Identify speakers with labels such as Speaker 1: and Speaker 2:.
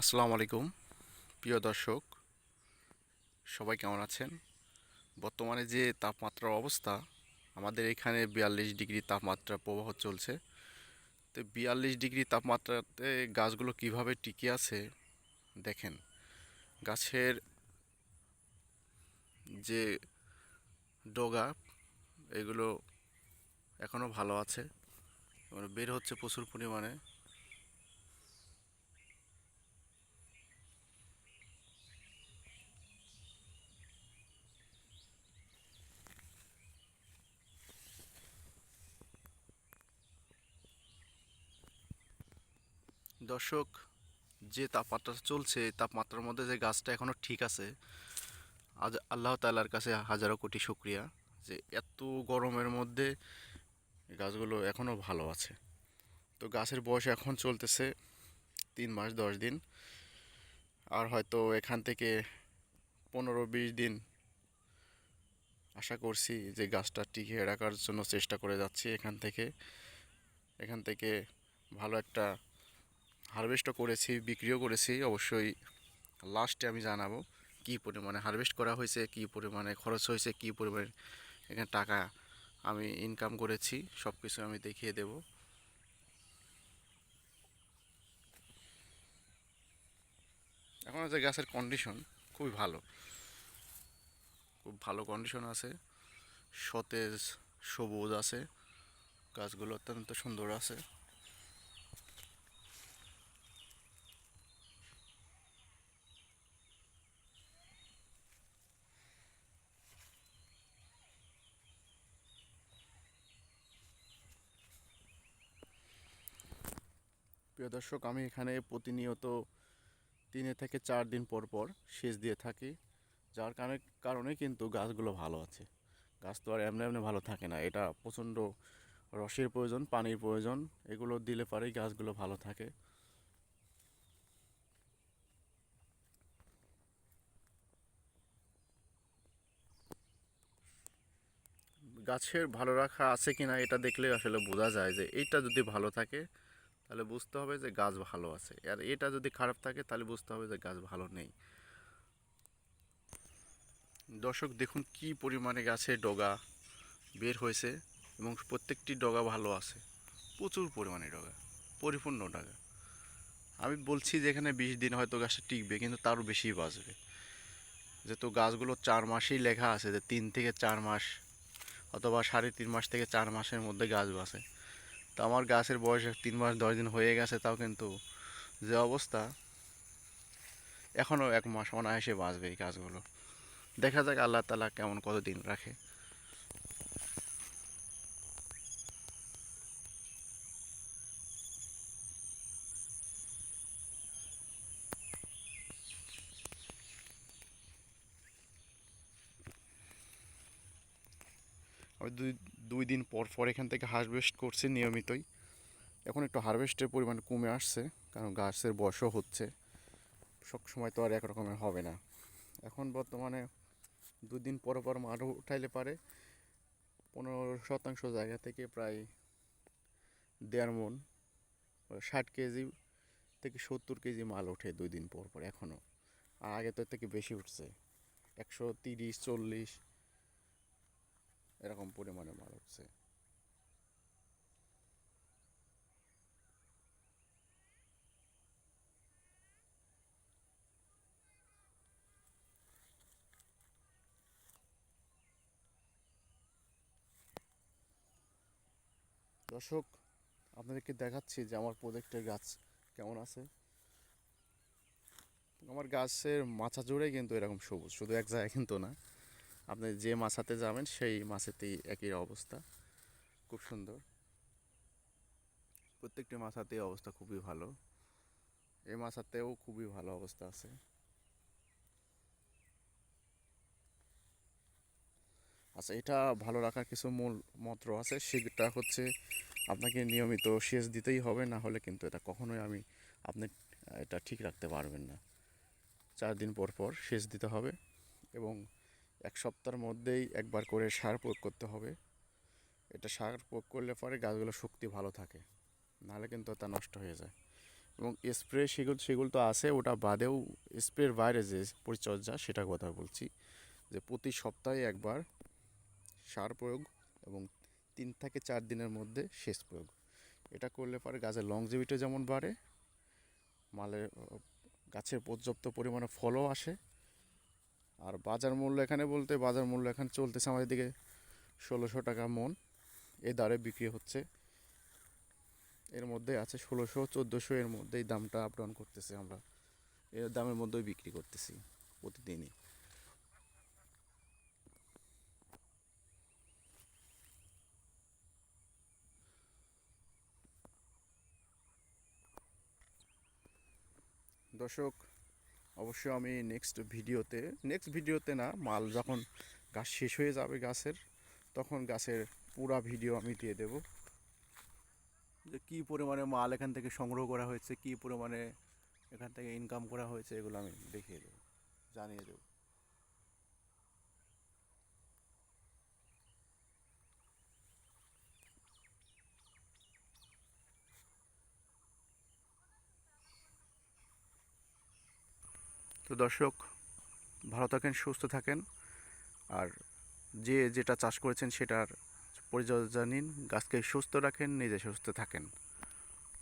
Speaker 1: আসসালামু আলাইকুম। প্রিয় দর্শক, সবাই কেমন আছেন? বর্তমানে যে তাপমাত্রার অবস্থা, আমাদের এখানে বিয়াল্লিশ ডিগ্রি তাপমাত্রা প্রবাহ চলছে। তো বিয়াল্লিশ ডিগ্রি তাপমাত্রাতে গাছগুলো কীভাবে টিকে আছে, দেখেন। গাছের যে ডগা, এগুলো এখনও ভালো আছে। বের হচ্ছে প্রচুর পরিমাণে। দর্শক, যে তাপমাত্রা চলছে, এই তাপমাত্রার মধ্যে যে গাছটা এখনও ঠিক আছে, আজ আল্লাহ তাআলার কাছে হাজারো কোটি শুক্রিয়া যে এত গরমের মধ্যে গাছগুলো এখনও ভালো আছে। তো গাছের বয়স এখন চলতেছে তিন মাস দশ দিন। আর হয়তো এখান থেকে পনেরো বিশ দিন আশা করছি যে গাছটা টিকিয়ে রাখার জন্য চেষ্টা করে যাচ্ছি এখান থেকে। এখান থেকে ভালো একটা হারভেস্টও করেছি, বিক্রিও করেছি, অবশ্যই লাস্টে আমি জানাব কী পরিমাণে হারভেস্ট করা হয়েছে, কী পরিমাণে খরচ হয়েছে, কী পরিমাণে এখানে টাকা আমি ইনকাম করেছি সব কিছু আমি দেখিয়ে দেব। এখন যে গাছের কন্ডিশন খুবই ভালো। খুব ভালো কন্ডিশন আছে, সতেজ, সবুজ আছে, গাছগুলো অত্যন্ত সুন্দর আছে। প্রিয় দর্শক, আমি এখানে প্রতিনিয়ত তিনে থেকে চার দিন পর পর সেচ দিয়ে থাকি, যার কারণে কারণে কিন্তু গাছগুলো ভালো আছে। গাছ তো আর এমনি এমনি ভালো থাকে না, এটা প্রচণ্ড রসের প্রয়োজন, পানির প্রয়োজন, এগুলো দিলে পরেই গাছগুলো ভালো থাকে। গাছের ভালো রাখা আছে কিনা এটা দেখলে আসলে বোঝা যায় যে এইটা যদি ভালো থাকে তাহলে বুঝতে হবে যে গাছ ভালো আছে। আর এটা যদি খারাপ থাকে, তাহলে বুঝতে হবে যে গাছ ভালো নেই। দর্শক, দেখুন কি পরিমাণে গাছে ডগা বের হয়েছে এবং প্রত্যেকটি ডগা ভালো আছে। প্রচুর পরিমাণে ডগা, পরিপূর্ণ ডগা। আমি বলছি যে এখানে বিশ দিন হয়তো গাছটা টিকবে, কিন্তু তারও বেশি বাঁচবে। যেহেতু গাছগুলো চার মাসেই লেখা আছে যে তিন থেকে চার মাস অথবা সাড়ে তিন মাস থেকে চার মাসের মধ্যে গাছ বাঁচে। তো আমার গাছের বয়স তিন মাস, দশ দিন হয়ে গেছে, তাও কিন্তু যে অবস্থা, এখনও এক মাস অনায়াসে বাঁচবে এই গাছগুলো। দেখা যাক আল্লাহ তালা কেমন কতদিন রাখে। আমি দুই দুই দিন পর পর এখান থেকে হারভেস্ট করছি নিয়মিতই। এখন একটু হারভেস্টের পরিমাণ কমে আসছে, কারণ গাছের বয়সও হচ্ছে। সব সময় তো আর এক রকমের হবে না। এখন বর্তমানে দুদিন পর পর মাঠ উঠাইলে পারে পনেরো শতাংশ জায়গা থেকে প্রায় দেড় মন ষাট কেজি থেকে সত্তর কেজি মাল ওঠে দুই দিন পর পর এখনও আর আগে তো থেকে বেশি উঠছে। একশো তিরিশ, চল্লিশ এরকম পরিমাণে মাল উঠছে দর্শক, আপনাদেরকে দেখাচ্ছি যে আমার প্রজেক্টের গাছ কেমন আছে। আমার গাছের মাথা জুড়ে কিন্তু এরকম সবুজ, শুধু এক জায়গায় কিন্তু না। আপনি যে মাছাতে যাবেন সেই মাছেতেই একই অবস্থা। খুব সুন্দর। প্রত্যেকটি মাছাতেই অবস্থা খুবই ভালো। এই মাছাতেও খুবই ভালো অবস্থা আছে। আচ্ছা এটা ভালো রাখার কিছু মূল মন্ত্র আছে। সেটা হচ্ছে আপনাকে নিয়মিত সেচ দিতেই হবে না হলে কিন্তু এটা কখনোই আমি আপনি এটা ঠিক রাখতে পারবেন না। চার দিন পর পর সেচ দিতে হবে এবং এক সপ্তাহের মধ্যেই একবার করে সার প্রয়োগ করতে হবে। এটা সার প্রয়োগ করলে পরে গাছগুলো শক্তি ভালো থাকে, নাহলে কিন্তু তা নষ্ট হয়ে যায়। এবং স্প্রে সেগুলো সেগুলো তো আছে, ওটা বাদেও স্প্রের বাইরে যে পরিচর্যা সেটা কথা বলছি, যে প্রতি সপ্তাহে একবার সার প্রয়োগ এবং তিন থেকে চার দিনের মধ্যে সেচ প্রয়োগ। এটা করলে পরে গাছের লংজিভিটি যেমন বাড়ে মালের গাছের পর্যাপ্ত পরিমাণে ফলও আসে আর বাজার মূল্য এখানে বলতে বাজার মূল্য এখানে চলতেছে আমাদের দিকে ষোলোশো টাকা মন। এই দরে বিক্রি হচ্ছে। এর মধ্যে আছে ষোলোশো, চোদ্দোশো এর মধ্যেই দামটা আপ ডাউন করতেছে আমরা। এর দামের মধ্যেই বিক্রি করতেছি প্রতিদিনই। দর্শক অবশ্যই আমি নেক্সট ভিডিওতে নেক্সট ভিডিওতে না, মাল যখন গাছ শেষ হয়ে যাবে গাছের, তখন গাছের পুরা ভিডিও আমি দিয়ে দেব। যে কী পরিমাণে মাল এখান থেকে সংগ্রহ করা হয়েছে, কী পরিমাণে এখান থেকে ইনকাম করা হয়েছে, এগুলো আমি দেখিয়ে দেবো, জানিয়ে দেবো। তো দর্শক, ভালো থাকেন, সুস্থ থাকেন। আর যে যেটা চাষ করেছেন সেটার পরিচর্যা নিন, গাছকে সুস্থ রাখেন, নিজে সুস্থ থাকেন।